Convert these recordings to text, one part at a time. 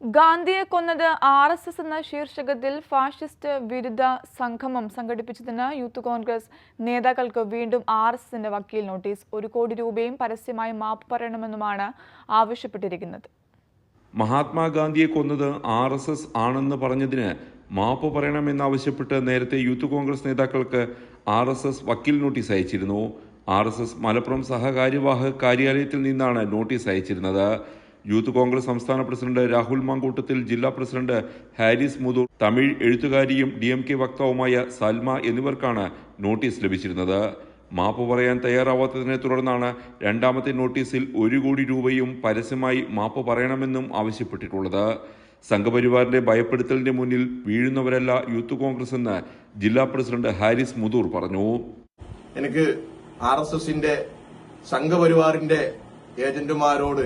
ഗാന്ധിയെ കൊന്നത് R S S എന്ന ശീർഷകത്തിൽ ഫാഷിസ്റ്റ് വിരുദ്ധ സംഗമം സംഘടിപ്പിച്ചതിന് യൂത്ത് കോൺഗ്രസ് നേതാക്കൾക്ക് വീണ്ടും ആർ എസ് എസിന്റെ വക്കീൽ നോട്ടീസ്. ഒരു കോടി രൂപയും പരസ്യമായി മാപ്പ് പറയണമെന്നുമാണ് ആവശ്യപ്പെട്ടിരിക്കുന്നത്. മഹാത്മാഗാന്ധിയെ കൊന്നത് ആർ എസ് എസ് ആണെന്ന് പറഞ്ഞതിന് മാപ്പ് പറയണമെന്നാവശ്യപ്പെട്ട് നേരത്തെ യൂത്ത് കോൺഗ്രസ് നേതാക്കൾക്ക് ആർ എസ് എസ് വക്കീൽ നോട്ടീസ് അയച്ചിരുന്നു. ആർ എസ് എസ് മലപ്പുറം സഹകാര്യവാഹക കാര്യാലയത്തിൽ നിന്നാണ് നോട്ടീസ് അയച്ചിരുന്നത്. യൂത്ത് കോൺഗ്രസ് സംസ്ഥാന പ്രസിഡന്റ് രാഹുൽ മാങ്കൂട്ടത്തിൽ ജില്ലാ പ്രസിഡന്റ് ഹാരിസ് മുതൂർ തമിഴ് എഴുത്തുകാരിയും ഡി എം കെ വക്താവുമായ സൽമ എന്നിവർക്കാണ് നോട്ടീസ് ലഭിച്ചിരുന്നത്. മാപ്പ് പറയാൻ തയ്യാറാവാത്തതിനെ തുടർന്നാണ് രണ്ടാമത്തെ നോട്ടീസിൽ ഒരു കോടി രൂപയും പരസ്യമായി മാപ്പ് പറയണമെന്നും ആവശ്യപ്പെട്ടിട്ടുള്ളത്. സംഘപരിവാറിന്റെ ഭയപ്പെടുത്തലിന്റെ മുന്നിൽ വീഴുന്നവരല്ല യൂത്ത് കോൺഗ്രസ് എന്ന് ജില്ലാ പ്രസിഡന്റ് ഹാരിസ് മുതൂർ പറഞ്ഞു. എനിക്ക് ആർ എസ് എസിന്റെ സംഘപരിവാറിന്റെ ഏജന്റുമാരോട്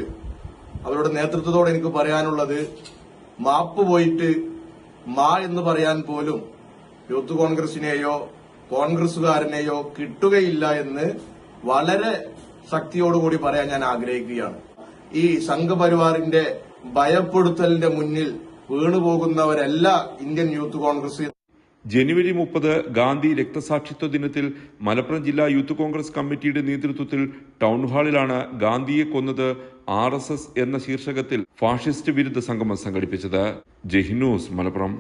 അവരുടെ നേതൃത്വത്തോടെ എനിക്ക് പറയാനുള്ളത് മാപ്പ് പോയിട്ട് മാ എന്ന് പറയാൻ പോലും യൂത്ത് കോൺഗ്രസിനെയോ കോൺഗ്രസുകാരനെയോ കിട്ടുകയില്ല എന്ന് വളരെ ശക്തിയോടുകൂടി പറയാൻ ഞാൻ ആഗ്രഹിക്കുകയാണ്. ഈ സംഘപരിവാറിന്റെ ഭയപ്പെടുത്തലിന്റെ മുന്നിൽ വീണുപോകുന്നവരല്ല ഇന്ത്യൻ യൂത്ത് കോൺഗ്രസ് ജനുവരി മുപ്പത് ഗാന്ധി രക്തസാക്ഷിത്വ ദിനത്തിൽ മലപ്പുറം ജില്ലാ യൂത്ത് കോൺഗ്രസ് കമ്മിറ്റിയുടെ നേതൃത്വത്തിൽ ടൗൺ ഹാളിലാണ് ഗാന്ധിയെ കൊന്നത് ആർ എന്ന ശീർഷകത്തിൽ ഫാഷിസ്റ്റ് വിരുദ്ധ സംഗമം സംഘടിപ്പിച്ചത്. ജഹിനൂസ് മലപ്പുറം.